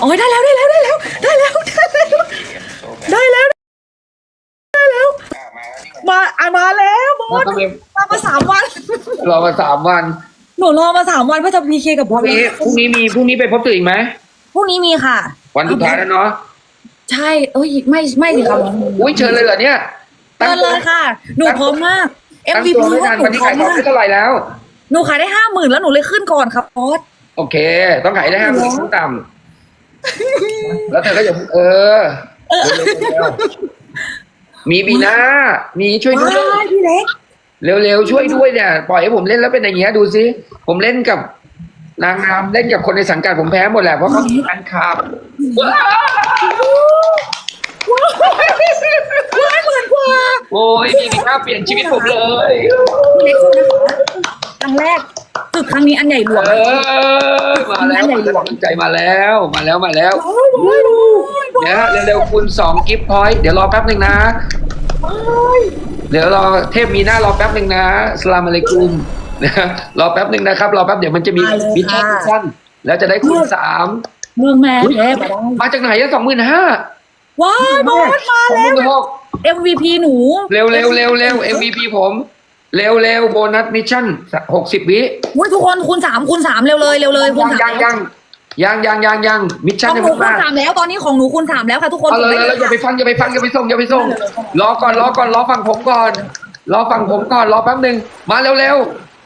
โอ้ยได้แล้วได้แล้วได้แล้วได้แล้วได้แล้วได้แล้วได้แล้ว มาอะมาแล้วบอเราสต้องไปมามาสามวัน รอมาสามวันหนูรอมาสามวันเพื่อจะพีเคกับบพอรุ่สงนี้พรุ่งนี้มีพรุ่งนี้ไปพบสื่ออีกไหมพรุ่งนี้มีค่ะ วันสุดท้ายแล้วเนาะใช่เอ้ยไม่ไม่สิครับอุ้ยเชิญเลยเหรอเนี่ยเชิญเลยค่ะ หนูพร้อมมากตั้ง MVP ตัวไม่ว่านานหนูวันนี้พร้อขามยของมากได้เท่าไหร่แล้ว หนูขายได้ห้าหมื่นแล้วหนูเลยขึ้นก่อนครับบอสโอเค ต้องขายได้ห้าหมื่นขั้นต่ำ แล้วเธอก็อย่าเออเร็วๆมีบีน่ามีช่วยด้วยว้ายพี่เล็กเร็วๆช่วยด้วยเนี่ยปล่อยให้ผมเล่นแล้วเป็นอย่างเงี้ยดูสิผมเล่นกับนางงามเล่นกับคนในสังกัดผมแพ้หมดแหละเพราะเขามีแฟนคลับว้าวว้ายหมื่นกว่าโอ้ยมีบีน่าเปลี่ยนชีวิตผมเลยพี่เล็กสู้นะคะครั้งแรก ศึกครั้งนี้อันใหญ่หลวงเออมาแล้วมาแล้วกำลังใจมาแล้วมาแล้วมาแล้วเดี๋ยวเร็วๆคุณสองกิฟต์พอยต์เดี๋ยวรอแป๊บหนึ่งนะ เดี๋ยวรอเทพมีหน้ารอแป๊บหนึ่งนะสลามอะลัยกุมนะรอแป๊บหนึ่งนะครับรอแป๊บเดี๋ยวมันจะมีมิชชั่นมิชชั่นแล้วจะได้คูณสามเมืองแม่แพ้มาได้มาจากไหนอะสองหมื่นห้าว้ายบอสมาสองหแล้วมื่นหก MVP หนู เร็วเร็วเร็วเร็ว MVP ผม เร็วเร็วโบนัสมิชชั่นหกสิบวิอุ้ยทุกคนคูณสามคูณสามเร็วเลยเร็วเลยคูณยังสามยังยังยังยังยังยังมิชขชั่นองยังหนูไม่คูณมาสามแล้วตอนนี้ของหนูคูณสามแล้วค่ะทุกคนเอาเลยเลยอย่าไปฟังอย่าไปฟังอย่าไปส่งอย่าไปส่งรอก่อนรอก่อนรอฟังผมก่อนรอฟังผมก่อนรอแป๊บหนึ่งมาเร็วเร็ว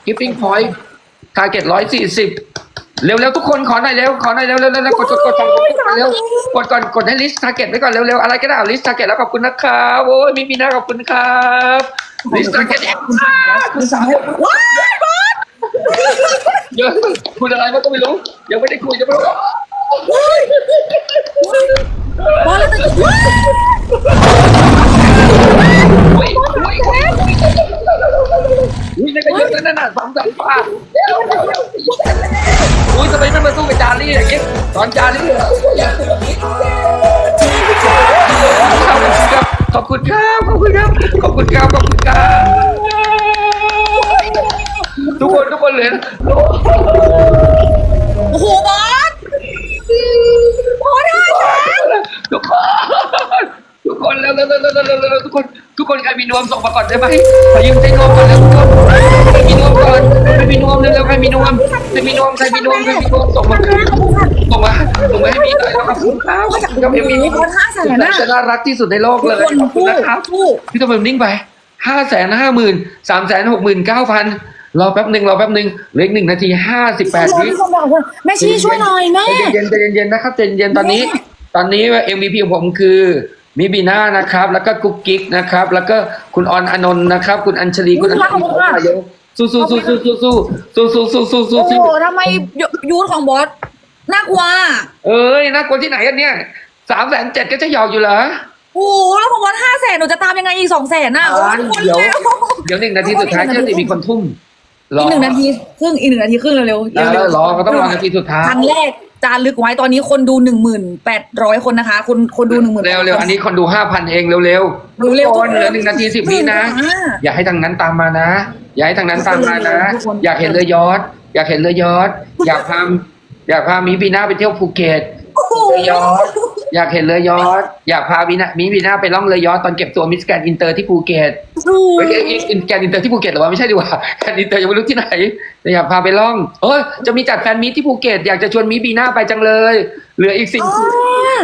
กิฟติ้งพอยต์ทาร์เก็ตร้อยสี่สิบ เร็วเร็วทุกคนขอหน่อยเร็วขอหน่อยเร็วเร็วเร็วกดกดกดฟังผมกดเร็วกดก่อนกดให้ลิสต์ทาร์เก็ตไว้ก่อนเร็วเร็วอะไรก็ได้เอาลิสต์ทาร์เก็ตแล้วขอบคุณนะครับโอ้ยมีมีนะขอบคุณครับลิสต์ทาร์เก็ตคุณสาวว้ายบอสเยอะคุณอะไรก็ไม่รู้ยังไม่ได้คุยยังไม่รู้บอสแล้วตะกี้ว้าย อุ้ยอุ้ยนั่นก็เยอะแล้วนั่นน่ะสองสามปาอุ้ยทำไมไม่มาสู้กับจารี่อย่างงี้ตอนจารี่ขอบคุณครับขอบคุณครับขอบคุณครับขอบคุณครับทุกคนทุกคนเลยโอ้โหบอสบอสได้แล้วทุกคนทุกคนแล้วแล้วแล้วแล้วแล้วทุกคน คนใครมีนวมส่งมาก่อนได้ไหมขอยืมใช้นวมก่อนแล้วทุกคนใครมีนวมก่อนใครมีนวมเร็วๆใครมีนวมใครมีนวมใครมีนวมใครมีนวมส่งมาส่งมาส่งมาให้มีหน่อยแล้วขอบคุณครับขอบคุณครับเอ็มวีบอสห้าแสนน่ะจะน่ารักที่สุดในโลกทุกเลยคนขอบคุณสู้นะครับสู้พี่ทำไมมันนิ่งไปห้าแสนห้าหมื่นสามแสนหกหมื่นเก้าพันรอแป๊บหนึ่งรอแป๊บหนึ่งเหลืออีกหนึ่งนาทีห้าสิบแปดวิแม่ชี้ช่วยหน่อยแม่ใจเย็นๆใจเย็นๆนะครับใจเย็นๆตอนนี้แม่ตอนนี้ MVP ของผมคือ มิบีน่านะครับ แล้วก็กุ๊กกิ๊กนะครับ แล้วก็คุณออนอนนท์นะครับ คุณอัญชลีคุณอัญชลีเยอะสู้สู้สู้สู้สู้สู้สู้สู้สู้สู้สู้โอ้สู้โหทำไมยูทของบอสน่ากลัว เอ้ยน่ากลัวที่ไหนกันเนี่ยสามแสนเจ็ดก็จะหยอกอยู่เหรอโอ้โหแล้วของบอสห้าแสนหนูจะตามยังไงอีกสองแสนน่ะโอ้โหทุกคนเดี๋ยวเร็วเดี๋ยวหนึ่งนาทีสุดท้ายเชื่อสิมีคนทุ่มรออีกหนึ่งนาทีครึ่งอีกหนึ่งนาทีครึ่งเร็วๆเร็วเออรอก็ต้องรอนาทีสุดท้ายครั้งแรก จารึกไว้ตอนนี้คนดูหนึ่งหมื่นแปดร้อยคนนะคะ คนคนดูหนึ่งหมื่นเร็วเร็วอันนี้คนดูห้าพันเองเร็วเร็วเร็วๆคนเหลือหนึ่งนาทีสิบวินะ อย่าให้ทางนั้นตามมานะ อย่าให้ทางนั้นตามมานะทุกคนอยากเห็นเรือยอชต์อยากเห็นเรือยอชต์อยากพาอยากพามีบีน่าไปเที่ยวภูเก็ตโอ้โหเรือยอชต์อยากเห็นเรือยอชต์อยากพาบีน่ามีบีน่าไปล่องเรือยอชต์ตอนเก็บตัวมิสแกรนด์อินเตอร์ที่ภูเก็ตดูไม่ใช่อิน แกรนด์อินเตอร์ที่ภูเก็ตหรอวะไม่ใช่ดีกว่าแกรนด์อินเตอร์ยังไม่รู้ที่ไหนแต่อยากพาไปล่องเออจะมีจัดแฟนมีตที่ภูเก็ตอยากจะชวนมีบีน่าไปจังเลย เหลืออีกสี่อ๋อ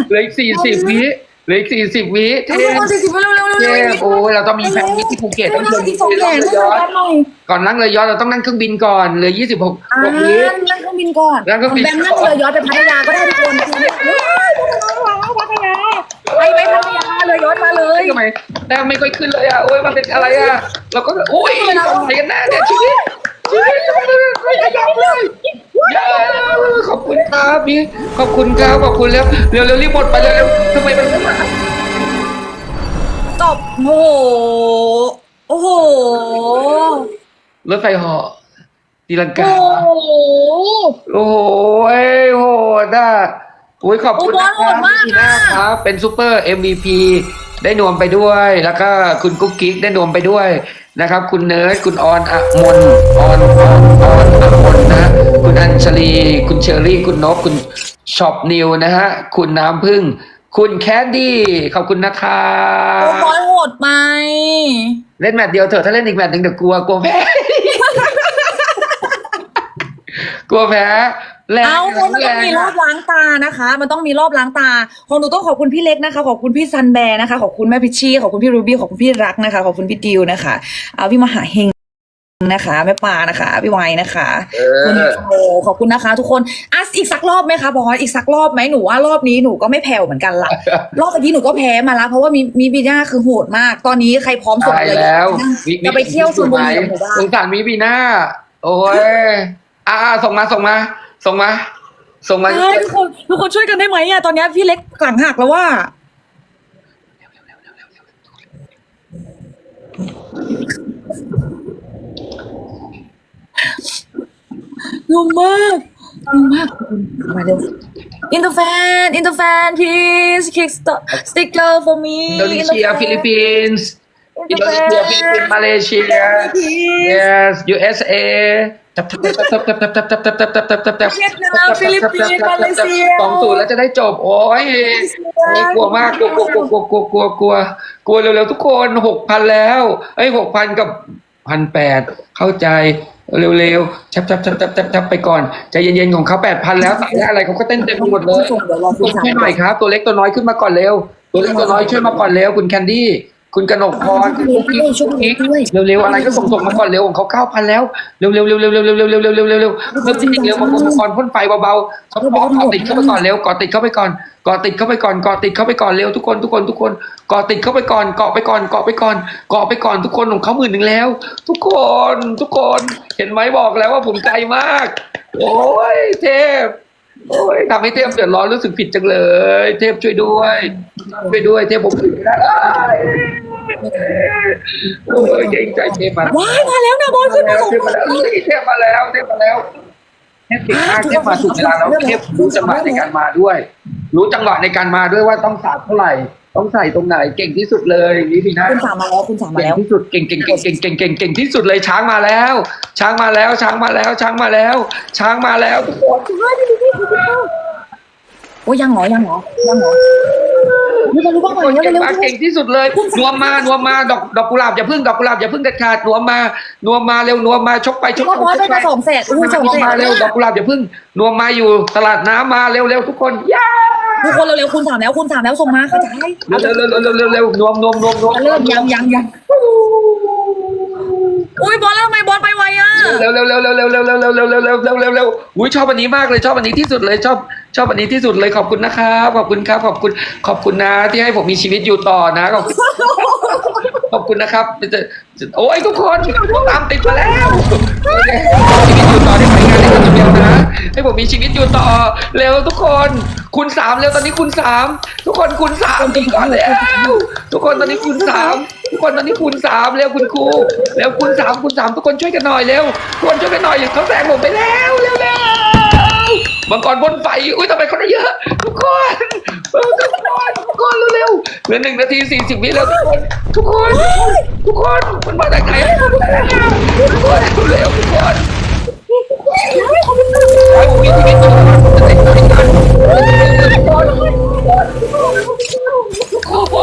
เหลืออีกสี่สิบวิเหลืออีกสี่สิบวิเททุกคนสี่สิบเร็วเร็วเร็วเทเร็วโอ้ยเราต้องมีแฟนมีตที่ภูเก็ตต้องชวนอีกสองไปแสล่องนเรืต้อองยอชการต์หน่อยก่อนนั่งเรือยอชต์เราต้องนั่งเครื่องบินก่อนเหลือยี่สิบหกอ่าหกวินั่งเครื่องบินก่อนนั่งเครื่องบินแบมนั่งเรือย้อนไปพัทยาก็ได้ทุกคนเฮ้ยพัทยาไปไปพัทยาเรื อย้อนมาเลยทำไมแต้มไม่ค่อยขึ้นเลยอะโอ้ยมันเป็นอะไรอะเราก็โอ้ยอะไรกันแน่เนี่ยชีวิตชีวิตไม่ขยับเลยเย้ขอบคุณครับพี่ขอบคุณครับขอบคุณแล้วเร็วเร็วรีบหมดไปเร็วเร็วทำไมมันไม่มาตบโอ้โหโอ้โหรถไฟเหาะตีลังโอ้กาโหโอ้โหเอ้ยโหดอะโอ้ยขอบคุณนะคโอ้รัโหโหดมากพี่นาครับ เป็นซูเปอร์ MVP ได้นวมไปด้วย แล้วก็คุณกุ๊กกิ๊กได้นวมไปด้วยนะครับ คุณเนิร์ดคุณออนอะมนออนออนออนอะมนนะ คุณอัญชลี คุณเชอรี่ คุณนกคุณช็อปนิวนะฮะ คุณน้ำพึ่ง คุณแคดดี้ ขอบคุณนะคะโอ้บอยโหดไหม เล่นแมตช์เดียวเถอะ ถ้าเล่นอีกแมตช์หนึ่งเดี๋ยวกลัว กลัวแพ้ กลัวแพ้ แรงเอ้ามันต้องมีรอบแงะล้างตานะคะ มันต้องมีรอบล้างตาของหนูต้องขอบคุณพี่เล็กนะคะ ขอบคุณพี่ซันแบร์นะคะ ขอบคุณแม่พิชชี่ ขอบคุณพี่รูบี้ ขอบคุณพี่รักนะคะ ขอบคุณพี่ดิวนะคะ เอาพี่มหาเฮงนะคะแม่ปานะคะ พี่ไวนะคะเอคุณอโอขอบคุณนะคะ ทุกคนอะอีกสักรอบไหมคะบอยอีกสักรอบไหมหนูว่ารอบนี้หนูก็ไม่แผ่วเหมือนกันละรอบนี้หนูก็แพ้มาแล้วเพราะว่ามีมีบีน่าคือโหดมาก ตอนนี้ใครพร้อมส่งตายเลยแล้วมีจะไปเที่ยวชลบุรีกับหนูบ้างสงสารมีบีน่าโอ้ยอ่าส่งมาส่งมา ส่งมา ส่งมา ใช่ทุกคนทุกคนช่วยกันได้ไหมอะตอนนี้พี่เล็กหลังหักแล้วว่า งงมากงงมาก มาเร็ว In the fan In the fan please kick st- sticker for me อินโดนี In the เซีย fan ฟิลิปปินส์ In อิน the โดนีเซียฟิลิปปินส์ fan มาเลเซีย please yes USA เวียดนามฟิลิปปินส์มาเลเซียสองศูนย์แล้วจะได้จบ โอ้ยกลัวมากกลัวกลัวกลัวกลัวกลัวกลัวกลัวเร็วๆทุกคนหกพันแล้วไอ้หกพันกับพันแปดเข้าใจเร็วๆชับชับชับชับชับชับไปก่อนใจเย็นๆของเขาแปดพันแล้วสายอะไรเขาก็เต้นเต็มไปหมดเลยช่วยหน่อยครับ ตัวเล็กตัวน้อยขึ้นมาก่อนเร็ว ตัวเล็กตัวน้อยช่วยมาก่อนเร็วคุณแคนดี้ คุณกนกพรคุณกุ๊กกิ๊กช่วยด้วยช่วยด้วยเร็วๆอะไรก็ส่งส่งมาก่อนเร็วของเขาเก้าพันแล้วเร็วๆเร็วๆเร็วๆเร็วๆเร็วๆเร็วๆเร็วๆเร็วๆเพิ่มจริงๆเร็วมาก่อนพ่นไฟเบาๆเขาบอกกอติดเข้าไปก่อนเร็วกอติดเข้าไปก่อนกอติดเข้าไปก่อนกอติดเข้าไปก่อนเร็วทุกคนทุกคนทุกคนกอติดเข้าไปก่อนเกาะไปก่อนเกาะไปก่อนเกาะไปก่อนทุกคนของเขาหมื่นหนึ่งแล้ว ทุกคนทุกคนเห็นไหมบอกแล้วว่าผมไกลมาก โอ้ยเทพโอ้ยทำให้เทพเดือดร้อนรู้สึกผิดจังเลย เทพช่วยด้วยช่วยด้วย เทพผมผิดไม่ได้ โอ้ยเก่งใจเทพมาว้ายมาแล้วนะบอลขึ้นมาสองเทพมาแล้วเทพมาแล้วเทพมาแล้วเทพเก่งมากเทพมาถูกเวลาแล้วเทพรู้จังหวะในการมาด้วย รู้จังหวะในการมาด้วยว่าต้องสาดเท่าไหร่ต้องใส่ตรงไหนเก่งที่สุดเลยนี่พี่นะคุณสามมาแล้วคุณสามมาเก่งแล้วที่สุดเก่งเก่งเก่งเก่งเก่งเก่งเก่งที่สุดเลยช้างมาแล้ว ช้างมาแล้วช้างมาแล้วช้างมาแล้ว ช้างมาแล้วทุกคนโอ้ยยังเหรอยังเหรอยังเหรอ ไม่รู้ว่าคมานแล้วเก่งเร็วมากเก่งที่สุดเลยนวมมานวมมาดอกดอกกุหลาบอย่าพึ่งดอกกุหลาบอย่าพึ่งเด็ดขาดนวมมานวมมาเร็วนวมมาชกไปชๆกว่าบอลไปไปมาสองเศษอู้สองนวมเศษมาเร็วดอกกุหลาบอย่าพึ่งนวมมาอยู่ตลาดน้ำมาเร็วเร็วทุกคนย่าทุกคนเร็วๆคุณสามแล้วคุณสามแล้วส่งมาเข้าใจเร็วเร็วเร็วเร็วเร็วเร็วนวมนวมนวมนวมเริ่มยังยังยังอุ้ยบอลแล้วทำไมบอลไปไวอะเร็วเร็วเร็วเร็วเร็วเร็วเร็วเร็วเร็วเร็วเร็วเร็วเร็วเร็วอุ้ยชอบอันนี้มากเลยชอบอันนี้ที่สุดเลยชอบ ชอบอันนี้ที่สุดเลยขอบคุณนะครับ ขอบคุณครับขอบคุณขอบคุณนะ ที่ให้ผมมีชีวิตอยู่ต่อนะขอบคุณขอบคุณนะครับโอ้ยทุกคนตามติดมาแล้วชีวิตอยู่ต่อได้ไหมงานได้คนเดียวนะให้ผมมีชีวิตอยู่ต่อเร็วทุกคนคุณสามเร็วตอนนี้คุณสามทุกคนคุณสามติดก่อนแล้ว ทุกคนตอนนี้คุณสามทุกคนตอนนี้คุณสามเร็วคุณครูเร็วคุณสามคุณสามทุกคนช่วยกันหน่อยเร็วทุกคนช่วยกันหน่อยเขาแซงผมไปแล้วเร็วเร็ว มังกรบนไฟ อุ้ยทำไมคนเยอะ ทุกคนทุกคนทุกคนเร็วๆเหลือหนึ่งนาทีสี่สิบวิแล้วทุกคน ทุกคน ทุกคนมันมาจากไหนทุกคนเร็วทุกคนไอ้ผมมเร็วิตอยู่จะติดติดกันทุกคนทุกคนทุกคน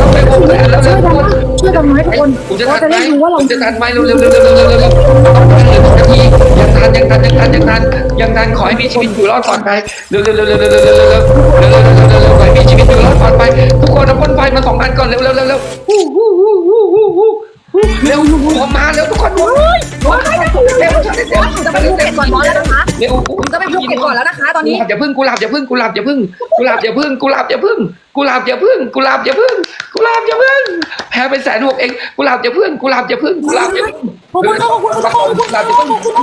ทำไมผมไม่ทันแล้วเร็วทุกคนช่วยกันไหมทุกคนผมจะทันไหมผมจะทันไหมเร็วเร็วเร็วเร็วเร็วเร็วต้องทันเลยทุกนาที ทันยังทันยังทันยังทันยังทันขอให้มีชีวิตอยู่รอดปลอดภัยเร็วเร็วเร็วเร็วเร็วเร็วเร็วเร็วเร็วเร็วเร็วขอให้มีชีวิตอยู่รอดปลอดภัยทุกคนเอาพ่นไฟมาสองอันก่อนเร็วเร็วเร็วเร็วฮู้ฮู้ฮู้ฮู้ฮู้ฮู้เร็วรวมมาเร็วทุกคนรวมรวมเร็วเร็วจะไปภูเก็ตก่อนบอลแล้วนะคะเร็วจะไปภูเก็ตก่อนแล้วนะคะ ตอนนี้อย่าพึ่งกุหลาบอย่าพึ่งกุหลาบอย่าพึ่งกุหลาบอย่าพึ่งกุหลาบอย่าพึ่งกุหลาบอย่าพึ่งกุหลาบอย่าพึ่งกุหลาบอย่าพึ่งแพ้ไปแสนหกเองกุหลาบอย่าพึ่งกุหลาบอย่าพึ่งกุหลาบอย่าพึ่งขอบคุณค่ะขอบคุณค่ะขอบคุณค่ะขอบคุณ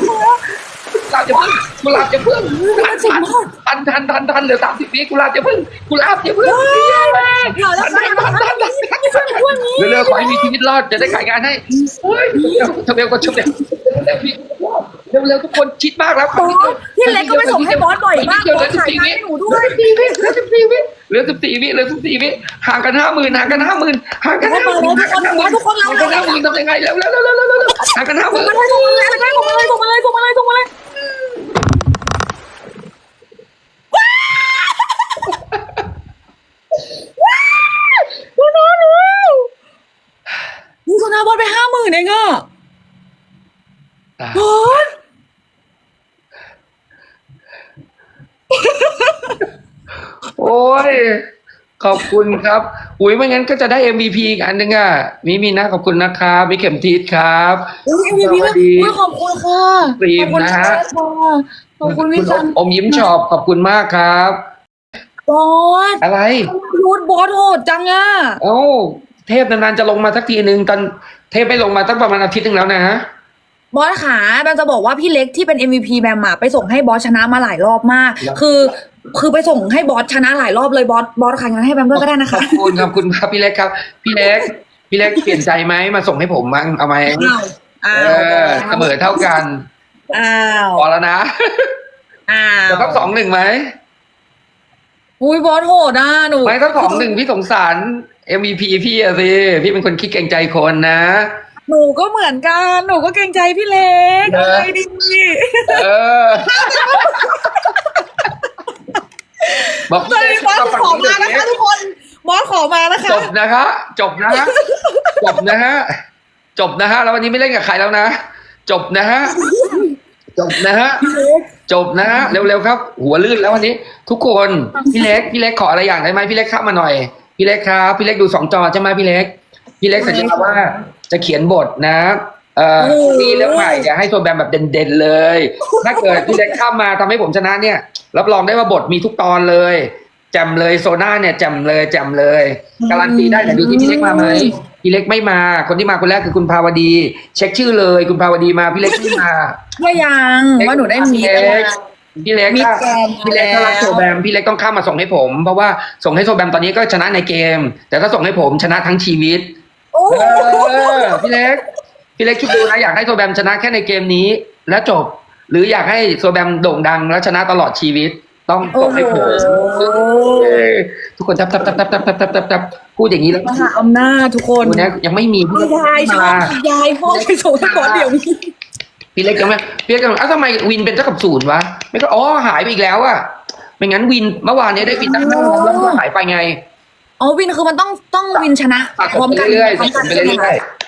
ค่ะกุหลาบอย่าพึ่งกุหลาบอย่าพึ่งทันทันทันทันทันเหลือสามสิบวิกุหลาบอย่าพึ่งกุหลาบอย่าพึ่งเหล่าแล้วค่ะเร็วๆขอให้มีชีวิตรอดจะได้ขายงานให้เฮ้ยทำเร็วก็ชุบเร็ว เร็วๆทุกคนชิดมากแล้วบอสพี่เล็กก็ไปส่งให้บอสบ่อยมากเดี๋ยวบเหอลืสอสิบขายสี่งานวิให้หนูด้วยเหลือสิบสี่วิเหลือสิบสี่วิเหลือสิบสี่วิห่างกันห้าหมื่นห่างกันห้าหมื่นห่างกันมาห้าหแล้วมื่นทุกคนบอสทุกคนเราห่างเลกันยห้าหมื่นทำยังไงเร็วเร็วเร็วเร็วเร็วเร็วห่างกันห้าหมื่นส่งมาเลยส่งมาเลยส่งมาเลยส่งมาเลยส่งมาเลยส่งมาเลยว้าวว้าวว้าวนี่โซนาบอสไปห้าหมื่นเองอะบอส โอ้ย ขอบคุณครับ อุ้ยไม่งั้นก็จะได้ MVP อีกอันหนึงอะ มีมีนะขอบคุณนะครับมีเข็มทิศครับอุ้ย MVP สวัมาสดีอุ้ยขอบคุณค่ะครีมขอบคุณนะฮะค่ะขอบคุณพี่จันอมยิ้มชอบขอบคุณมากครับ บอสอะไรรูดบอสโหดจังอะเอ้าเทพนานๆจะลงมาสักทีหนึ่งตอนเทพไม่ลงมาตั้งประมาณอาทิตย์หนึ่งแล้วนะบอสขาแบมจะบอกว่าพี่เล็กที่เป็น MVP แบมอะไปส่งให้บอสชนะมาหลายรอบมากครับคือ คือไปส่งให้บอสชนะหลายรอบเลยบอสบอสขายงานให้แบมด้วยก็ได้นะขอคะบคุณขอบคุณครับพี่เล็กครับ พี่เล็ก พี่เล็กเปลี่ยนใจไหมมาส่งให้ผมมั้งเอาไหมอ้าวเออเสมอเท่ากันอ้าวพอแล้วนะอ้าวจะต้องสองหนึ่งไหมอุ้ยบอสโหดอะหนูไม่ต้องสองหนึ่งพี่สงสาร MVP พี่อะสิพี่เป็นคนคิดเกรงใจคนนะหนูก็เหมือนกัน หนูก็เกรงใจพี่เล็กเอออะไรดีเออ บอกตอนนี้บอสฝั่งขอนี้มาเดี๋ยวนะคะนี้ทุกคนบอสขอมานะคะจบนะคะจบนะฮะจบนะฮะจบนะฮะแล้ววันนี้ไม่เล่นกับใครแล้วนะ จบนะฮะจบนะฮะพี่เล็กจบนะฮะเร็วๆครับ หัวลื่นแล้ววันนี้ ทุกคนพี่เล็กพี่เล็กขออะไรอย่างได้ไหมพี่เล็กเข้ามาหน่อย พี่เล็กครับพี่เล็กดูสองจอใช่ไหมพี่เล็ก พี่เล็กสัญญาว่าจะเขียนบทนะเอ่อมีเรื่องใหม่อย่าให้โซแบมแบบเด่นๆเลย ถ้าเกิดพี่เล็กเข้ามาทำให้ผมชนะเนี่ย รับรองได้ว่าบทมีทุกตอนเลยแจำเลยโซน่าเนี่ยแจำเลยแจำเลยการันตีได้แต่ดูที่พี่เล็กมาไหมพี่เล็กไม่มา คนที่มาคนแรกคือคุณภาวดี เช็คชื่อเลย คุณภาวดีมาพี่เล็กไม่มาเมื่อยังว่าหนูได้มีพี่แต่เล็กพี่เล็กมีถ้าแกนพี่เล็กถ้ารักแล้วโซแบมพี่เล็กต้องข้ามมาส่งให้ผม เพราะว่าส่งให้โซแบมตอนนี้ก็ชนะในเกม แต่ถ้าส่งให้ผมชนะทั้งชีวิตโอ้เออพี่เล็ก พี่เล็กคิดดูนะอยากให้โซแบมชนะแค่ในเกมนี้ แล้วจบ หรืออยากให้โซแบมโด่งดังแล้วชนะตลอดชีวิต ต้องส่งให้ผมเออทุกคนทับทับทับทับทับทับทับทับทับพูดอย่างนี้แล้วมหาอำนาจทุกคนวันนี้ยังไม่มีพี่เล็กยายชอมาบยายพ่อไปส่งให้บอสเดี๋ยวนี้พี่เล็กยังไม่พี่เล็กยังอ้าวทำไมวินเป็นเท่ากับศูนย์วะไม่ก็อ๋อหายไปอีกแล้วอะไม่งั้นวินเมื่อวานนี้ได้วินตั้งห้าแล้วก็หายไปไงอ๋อวินคือมันต้องต้องวินชนะสะพสร้อมมไปกันเรื่อยพร้อมๆสะสกันมไปใช่ไหมเรื่อยๆ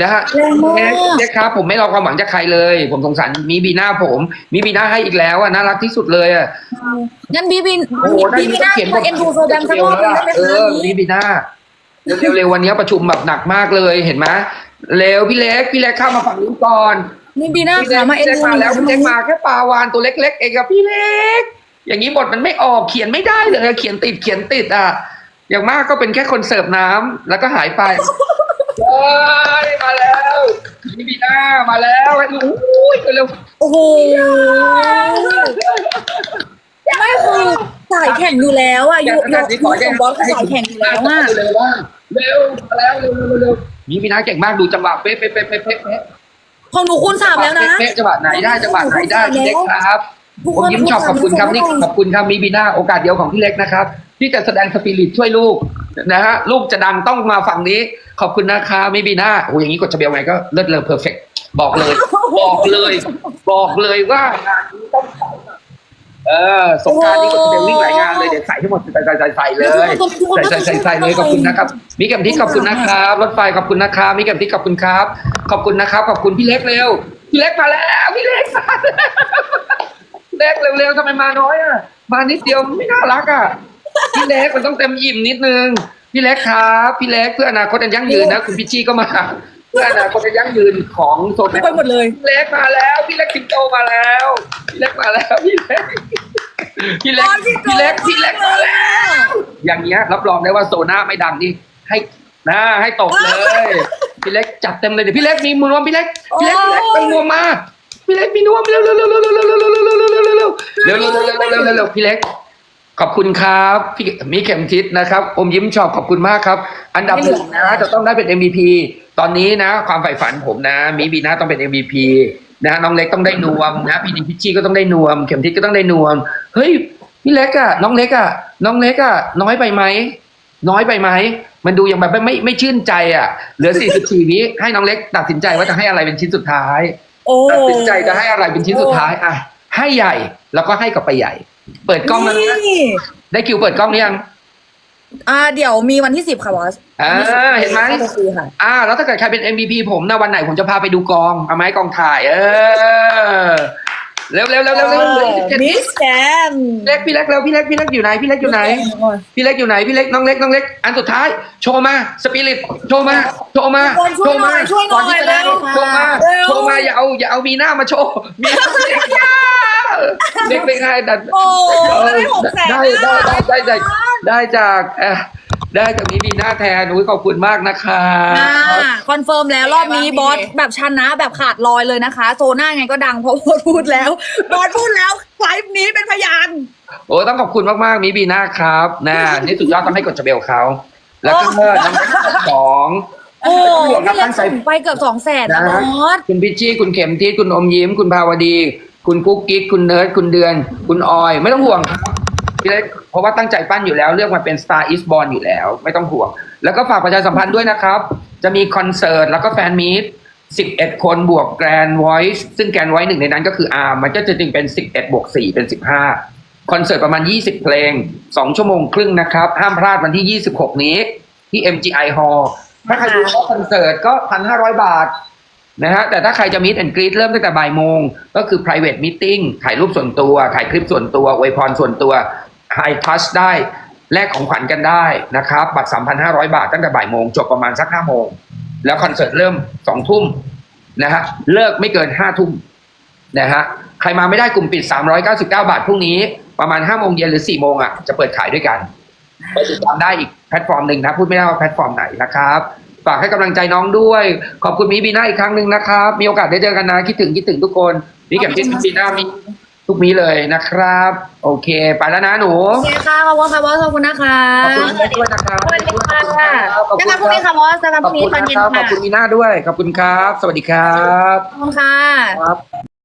นะฮะแรงมากเล็กครับ ผมไม่รอความหวังจากใครเลย ผมสงสารมีบีหน้าผม มีบีหน้าให้อีกแล้วอะน่ารักที่สุดเลยอะงั้นบีบินโอ้โหบีบินน่าเขียนบทเอ็นดูโซแบมสักรอบหนึงได้ไหมเอคะอมีบีหน้าเร็วๆวันนี้ประชุมแบบหนักมากเลยเห็นไหมเร็วพี่เล็กพี่เล็กเข้ามาฝั่งนี้ก่อนมีบีน่าพี่เล็ขากมาเอ็นพี่เล็กดูมาแล้วหน่พี่อเล็ยกมาแค่ปลาวานตัวเล็ก ๆ เองกับพี่เล็ก อย่างนี้บทมันไม่ออกเขียนไม่ได้เลยเขียนติดเขียนติดอะอย่างมากก็เป็นแค่คนเสิร์ฟน้ำแล้วก็หายไป โอ้ยมาแล้วมีบีหน้ามาแล้วไอ้ลูกอุ้ยเร็วโอ้โห ไม่คือสายแข่งอยู่แล้วอะยุคยุคยุคของบอสคือสายแข่งอยู่แล้วอะเร็วว่าเร็วมาแล้วเร็วเร็วเร็วมีบีหน้าเก่งมากดูจังหวะเป๊ะเป๊ะเป๊ะเป๊ะเป๊ะเป๊ะของหนูคูณสามแล้วนะเป๊ะจังหวะไหนได้จังหวะไหนได้พี่เล็กครับทุกผมคนยิ้มชอบขอบคุณครับนี่ขอบคุณครับมีบีน่าโอกาสเดียวของพี่เล็กนะครับ ที่จะแสดงสปิริตช่วยลูก นะฮะลูกจะดังต้องมาฝั่งนี้ ขอบคุณนะคะมีบีน่าโอ้ยอย่างนี้กดจะเบลไงก็เลิศเลอเพอร์เฟกบอกเลย บอกเลย บอกเลยว่างานนี้ต้องใส่เออสงกรารนี้กดจะเบลวิ่งหลายงานเลยเดี๋ยวใส่ทั้งหมดใส่ใส่ใส่ใส่เลยใส่ใส่ใส่ใส่เลยขอบคุณนะครับมีแกมทิศขอบคุณนะครับรถไฟขอบคุณนะครับมีแกมทิศขอบคุณครับ ขอบคุณนะครับขอบคุณพี่เล็กเร็วพี่เล็กมาแล้วพี่เล็กมาแล้วพี่เล็กเร็วๆทำไมมาน้อยอะมานิดเดียวไม่น่ารักอะ พี่เล็กมันต้องเต็มอิ่มนิดนึง พี่เล็กครับ พี่เล็กเพื่ออนาคตอันยั่งยืนนะคุณพิชชี่ก็มา เพื่ออนาคตอันยั่งยืนของโซนไปหมดเลยพี่เล็กมาแล้ว พี่เล็กสิงโตมาแล้วพี่เล็กมาแล้วพี่เล็กพี่เล็กพี่เล็กพี่เล็กมาแล้วอย่างเงี้ยรับรองได้ว่าโซน่าไม่ดังนี่ให้นะให้ตกเลยพี่เล็กจัดเต็มเลยเดี๋ยวพี่เล็กมีมือนวมพี่เล็กพี่เล็กพี่เล็กเป็นนวมมาพี่เล็กมีนวมเร็วเร็วเร็วเร็วเร็วเร็วเร็วเร็วเร็วเร็วเร็วเร็วเร็วเร็วเร็วเร็วเร็ว ขอบคุณครับพี่มีเข็มทิศนะครับอมยิ้มชอบขอบคุณมากครับ อันดับหนึ่งนะ จะต้องได้เป็น MVP ตอนนี้นะ ความใฝ่ฝันผมนะมีบีน่าต้องเป็น MVP นะน้องเล็กต้องได้นวมนะพี่ดีพิชชี่ก็ต้องได้นวม เข็มทิศก็ต้องได้นวมเฮ้ยพี่เล็กอะน้องเล็กอะน้องเล็กอะน้อยไปไหมน้อยไปไหมมันดูยังแบบไม่ไม่ไม่ชื่นใจอะเหลือ 44 วิให้น้องเล็กตัดสินใจว่าจะให้อะไรเป็นชิ้นสุดท้ายโอ้ตัดสินใจจะให้อะไรเป็นชิ้นสุดท้ายอะให้ใหญ่แล้วก็ให้กับไปใหญ่ เปิดกล้องแล้วนะนี่ได้คิวเปิดกล้องหรือยัง อ่าเดี๋ยวมีวันที่สิบค่ะบอสอ่าเห็นไหม ก็คือค่ะ อ่า แล้วถ้าเกิดใครเป็น MVP ผมนะวันไหนผมจะพาไปดูกอง เอาไหมกองถ่าย เออ เร็วเร็วเร็วเร็วเร็วเร็วสิบเจ็ดมิสแกนพี่เล็กพี่เล็กเร็วพี่เล็กพี่เล็กอยู่ไหนพี่เล็กอยู่ไหน พี่เล็กอยู่ไหนพี่เล็กน้องเล็กน้องเล็กอันสุดท้ายโชว์มาสปิริตโชว์มาโชว์มาทุกคนช่วยหน่อยช่วยหน่อยก่ที่จะได้เร็วโชว์มาเร็วโชว์มาอย่าเอาอย่าเอามีหน้ามาโชว์มีหน้า เล็กไม่ได้แต่โอ้ได้หกแสนได้ได้ได้ได้ได้ได้จากเอ่อได้จากนี้มีหน้าแทนอุ้ยขอบคุณมากนะคะอ่าคอนเฟิร์มแล้วรอบนี้บอสแบบชนะแบบขาดลอยเลยนะคะ โซน่าไงก็ดังเพราะบอสพูดแล้ว บอสพูดแล้วไลฟ์นี้เป็นพยานโอ้ต้องขอบคุณมากๆมีบีน่าครับนะนี่สุดยอดต้องให้กดจะเบลเขาแล้วก็น้องเล็กสองโอ้พี่พี่เล็เล็กกตั้งใจส่งไปเกือบสองแสนนะนะบอสคุณพิชชี่คุณเข็มทิศคุณอมยิ้มคุณภาวดี คุณกุ๊กกิ๊กคุณเนิร์ดคุณเดือน คุณออย ไม่ต้องห่วงครับพี่เล็กเพราะว่าตั้งใจปั้นอยู่แล้วเลือกมาเป็น Star Is Born อยู่แล้ว ไม่ต้องห่วง แล้วก็ฝากประชาสัมพันธ์ด้วยนะครับ จะมีคอนเสิร์ตแล้วก็แฟนมีต11 คนบวกแกรนไว c e ซึ่งแกรนไว c e หนึ่งในนั้นก็คืออาร์มมันก็จะจึงเป็น 11 บวก 4 เป็น 15 คอนเสิร์ตประมาณ 20 เพลง 2 ชั่วโมงครึ่งนะครับ ห้ามพลาดวันที่ 26 นี้ที่ MGI Hall ถ้าใครดูคอนเสิร์ตก็ 1,500 บาท นะฮะแต่ถ้าใครจะมี t แอนกรีดเริ่มตั้งแต่บ่ายโมง ก็คือ private meeting ถ่ายรูปส่วนตัว ถ่ายคลิปส่วนตัวอวยพรส่วนตัว high touch ได้แลกของขวัญกันได้นะครับ บัตร 3,500 บาทตั้งแต่บ่ายโมง จบประมาณสัก5โมง แล้วคอนเสิร์ตเริ่ม2ทุ่มนะฮะเลิกไม่เกิน5ทุ่มนะฮะใครมาไม่ได้กลุ่มปิด 399 บาทพรุ่งนี้ประมาณ5โมงเย็นหรือ4โมงอะจะเปิดขายด้วยกันไปติดตามได้อีกแพลตฟอร์มหนึ่งนะพูดไม่ได้ว่าแพลตฟอร์มไหนนะครับ ฝากให้กำลังใจน้องด้วย ขอบคุณมีบีน่าอีกครั้งหนึ่งนะครับ มีโอกาสได้เจอกันนะคิดถึงคิดถึงทุกคนนี่เก็บที่บีน่ามีทุกมีเลยนะครับ โอเค ไปแล้วนะหนูโอเคค่ะขอบคุณค่ะบอสขอบคุณนะคะขอบคุณแม่ด้วยนะครับสวัสดีค่ะขอบเจคุอณกันพรุ่งนี้ค่ะบอสเจอกันขพอบรุ่งนี้คุณตอนนะเย็นครับขค่ะอบคุณมีน่าด้วยขอบคุณครับ สวัสดีครับขอบคุณค่ะครับ